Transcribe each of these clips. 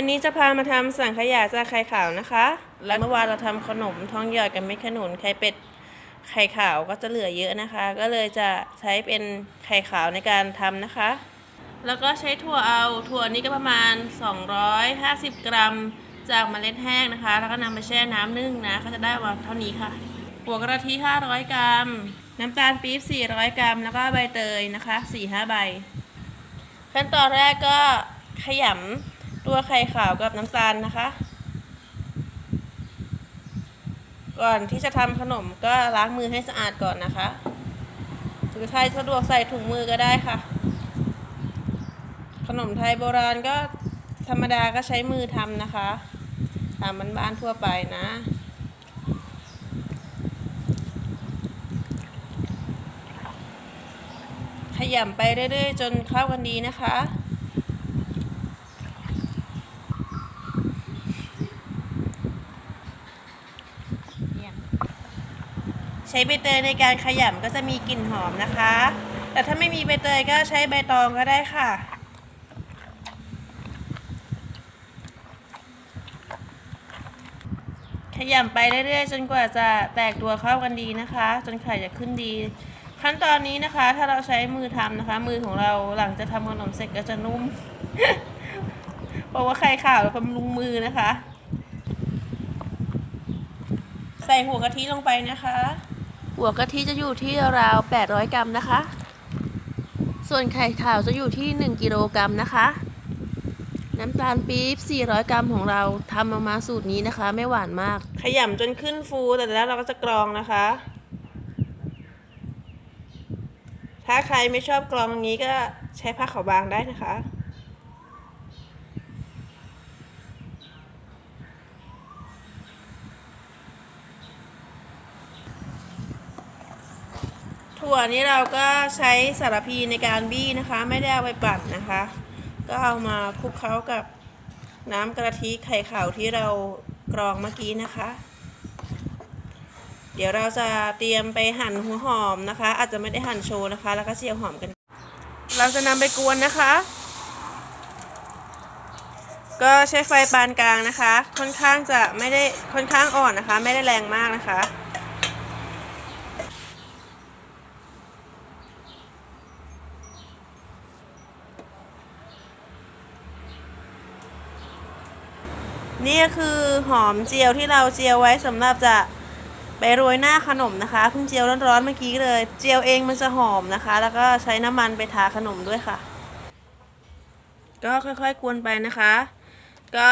วันนี้จะพามาทำสังขยาจากไข่ขาวนะคะ และเมื่อวานเราทำขนมท้องหยอดกับเม็ดขนุนไข่เป็ดไข่ขาวก็จะเหลือเยอะนะคะ ก็เลยจะใช้เป็นไข่ขาวในการทำนะคะ แล้วก็ใช้ถั่วเอาถั่วนี้ก็ประมาณ 250 กรัม จากเมล็ดแห้งนะคะ แล้วก็นำไปแช่น้ำนึ่งนะ ก็จะได้วันเท่านี้ค่ะหัวกะทิ500 กรัม น้ำตาลปี๊บ400 กรัม แล้วก็ใบเตยนะคะ4-5ใบ ขั้นตอนแรกก็ขยำ ตัวไข่ขาวกับน้ำตาลนะคะ ก่อนที่จะทำขนมก็ล้างมือให้สะอาดก่อนนะคะหรือใครสะดวกใส่ถุงมือก็ได้ค่ะ ขนมไทยโบราณก็ธรรมดาก็ใช้มือทำนะคะตามบ้านๆทั่วไปนะขยำไปเรื่อยๆ จนเข้ากันดีนะคะ ใช้ใบเตยในการขยำก็จะมีกลิ่นหอมนะคะ แต่ถ้าไม่มีใบเตยก็ใช้ใบตองก็ได้ค่ะขยำไปเรื่อยๆ จนกว่าจะแตกตัวเข้ากันดีนะคะ จนไข่จะขึ้นดี ขั้นตอนนี้นะคะ ถ้าเราใช้มือทำนะคะ มือของเราหลังจะทำขนมเสร็จก็จะนุ่ม เพราะว่าไข่ขาวเราบำรุงมือนะคะ ใส่หัวกะทิลงไปนะคะ หัวกะทิจะอยู่ที่ราว 800 กรัมนะคะ ส่วนไข่ขาวจะอยู่ที่ 1 กิโลกรัมนะคะ น้ำตาลปี๊บ 400 กรัมของเราทำออกมาสูตรนี้นะคะ ไม่หวานมาก ขยำจนขึ้นฟูแต่แล้วเราก็จะกรองนะคะ ถ้าใครไม่ชอบกรองอย่างนี้ก็ใช้ผ้าขาวบางได้นะคะ ถั่วนี้เราก็ใช้สารพีในการบี้นะคะ ไม่ได้เอาไปปั่นนะคะ ก็เอามาคลุกเคล้ากับน้ำกะทิไข่ขาวที่เรากรองเมื่อกี้นะคะ เดี๋ยวเราจะเตรียมไปหั่นหัวหอมนะคะ อาจจะไม่ได้หั่นโชว์นะคะ แล้วก็เจียวหอมกัน เราจะนำไปกวนนะคะ ก็ใช้ไฟปานกลางนะคะ ค่อนข้างจะไม่ได้ค่อนข้างอ่อนนะคะ ไม่ได้แรงมากนะคะ นี่คือหอมเจียวที่เราเจียวไว้สำหรับจะไปโรยหน้าขนมนะคะเพิ่งเจียวร้อนๆเมื่อกี้เลย เจียวเองมันจะหอมนะคะ แล้วก็ใช้น้ำมันไปทาขนมด้วยค่ะ ก็ค่อยๆกวนไปนะคะ ก็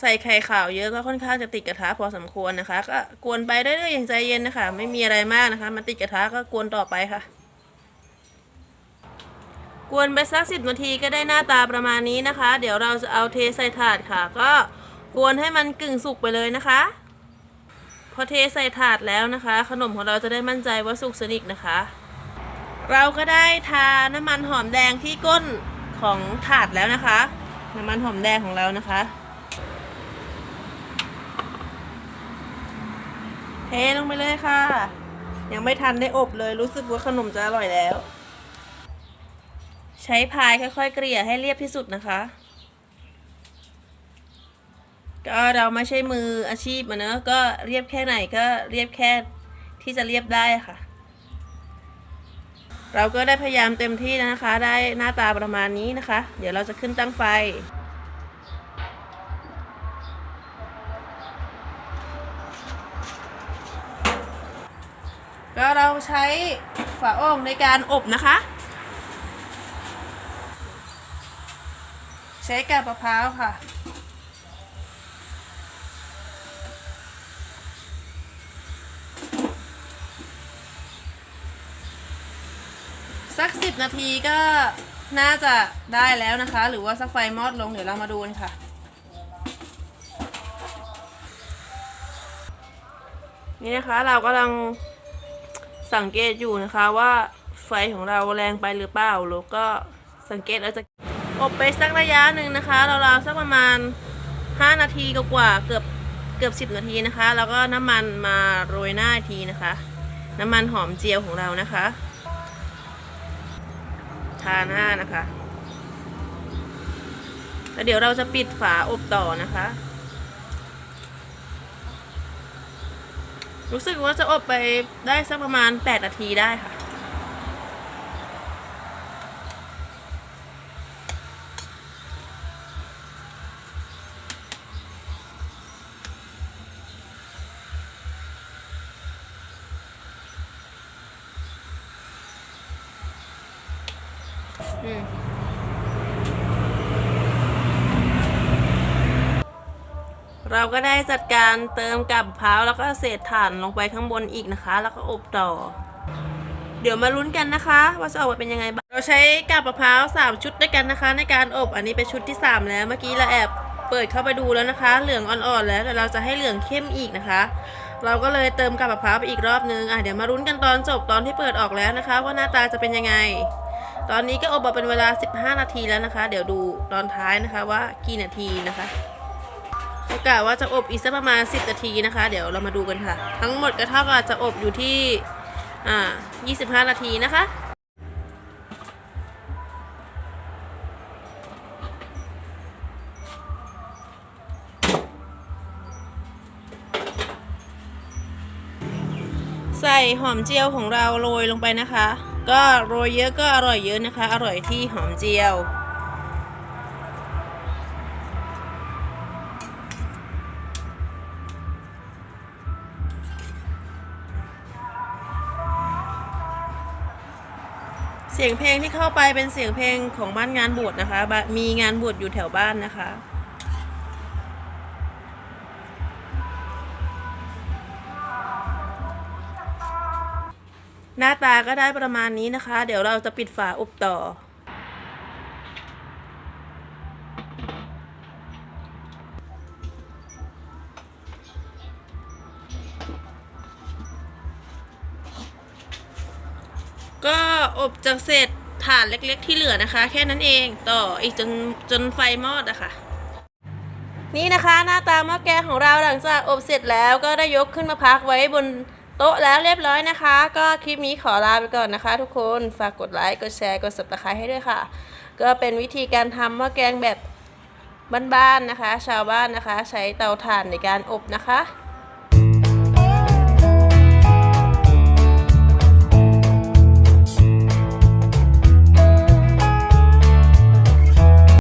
ใส่ไข่ขาวเยอะก็ค่อนข้างจะติดกระทะพอสมควรนะคะ ก็กวนไปเรื่อยๆอย่างใจเย็นนะคะ ไม่มีอะไรมากนะคะ มันติดกระทะก็กวนต่อไปค่ะ กวนไปสักสิบนาทีก็ได้หน้าตาประมาณนี้นะคะ เดี๋ยวเราจะเอาเทใส่ถาดค่ะ ก็กวนให้มันกึ่งสุกไปเลยนะคะ พอเทใส่ถาดแล้วนะคะ ขนมของเราจะได้มั่นใจว่าสุกสนิทนะคะ เราก็ได้ทาน้ำมันหอมแดงที่ก้นของถาดแล้วนะคะ น้ำมันหอมแดงของเรานะคะเทลงไปเลยค่ะ ยังไม่ทันได้อบเลยรู้สึกว่าขนมจะอร่อยแล้ว ใช้พายค่อยๆ เกลี่ยให้เรียบที่สุดนะคะ ก็เราไม่ใช่มืออาชีพมาเนอะก็เรียบแค่ไหนก็เรียบแค่ที่จะเรียบได้ค่ะ เราก็ได้พยายามเต็มที่นะคะ ได้หน้าตาประมาณนี้นะคะ เดี๋ยวเราจะขึ้นตั้งไฟก็เราใช้ฝาโอ่งในการอบนะคะ ใช้กาบมะพร้าวค่ะ สักสิบนาทีก็น่าจะได้แล้วนะคะ หรือว่าสักไฟมอดลงเดี๋ยวเรามาดูกันค่ะ นี่นะคะเรากำลังสังเกตอยู่นะคะว่าไฟของเราแรงไปหรือเปล่าแล้วก็สังเกตเราจะ อบไปสักระยะหนึ่งนะคะราวๆสักประมาณ 5 นาทีกว่าเกือบเกือบ 10 นาทีนะคะ แล้วก็น้ำมันมาโรยหน้าทีนะคะ น้ำมันหอมเจียวของเรานะคะ ทาหน้านะคะแล้วเดี๋ยวเราจะปิดฝาอบต่อนะคะ รู้สึกว่าจะอบไปได้สักประมาณ 8 นาทีได้ค่ะ เราก็ได้จัดการเติมกับมะพร้าวแล้วก็เศษถ่านลงไปข้างบนอีกนะคะ แล้วก็อบต่อ เดี๋ยวมาลุ้นกันนะคะ ว่าจะออกมาเป็นยังไงบ้างเราใช้กับมะพร้าว3ชุดด้วยกันนะคะ ในการอบอันนี้เป็นชุดที่ 3 แล้วเมื่อกี้เราแอบเปิดเข้าไปดูแล้วนะคะ เหลืองอ่อนๆแล้วแต่เราจะให้เหลืองเข้มอีกนะคะ เราก็เลยเติมกับมะพร้าวไปอีกรอบนึงอะเดี๋ยวมาลุ้นกันตอนจบตอนที่เปิดออกแล้วนะคะ ว่าหน้าตาจะเป็นยังไง ตอนนี้ก็อบมาเป็นเวลา 15 นาทีแล้วนะคะ เดี๋ยวดูตอนท้ายนะคะว่ากี่นาทีนะคะโอกาสว่าจะอบอีกสักประมาณ 10 นาทีนะคะ เดี๋ยวเรามาดูกันค่ะ ทั้งหมดก็เท่ากับจะอบอยู่ที่อ่า25 นาทีนะคะใส่หอมเจียวของเราโรยลงไปนะคะ ก็โรยเยอะก็อร่อยเยอะนะคะ อร่อยที่หอมเจียว เสียงเพลงที่เข้าไปเป็นเสียงเพลงของบ้านงานบวชนะคะ มีงานบวชอยู่แถวบ้านนะคะ หน้าตาก็ได้ประมาณนี้นะคะ เดี๋ยวเราจะปิดฝาอบต่อ ก็อบจากเศษถ่านเล็กๆที่เหลือนะคะ แค่นั้นเองต่ออีกจนจนไฟมอดอะค่ะนี่นะคะหน้าตาหม้อแกงของเราหลังจากอบเสร็จแล้วก็ได้ยกขึ้นมาพักไว้บน โต๊ะแล้วเรียบร้อยนะคะ ก็คลิปนี้ขอลาไปก่อนนะคะ ทุกคนฝากกดไลค์กดแชร์กดสับตะไคร้ให้ด้วยค่ะ ก็เป็นวิธีการทำหม้อแกงแบบบ้านๆนะคะ ชาวบ้านนะคะ ใช้เตาถ่านในการอบนะคะ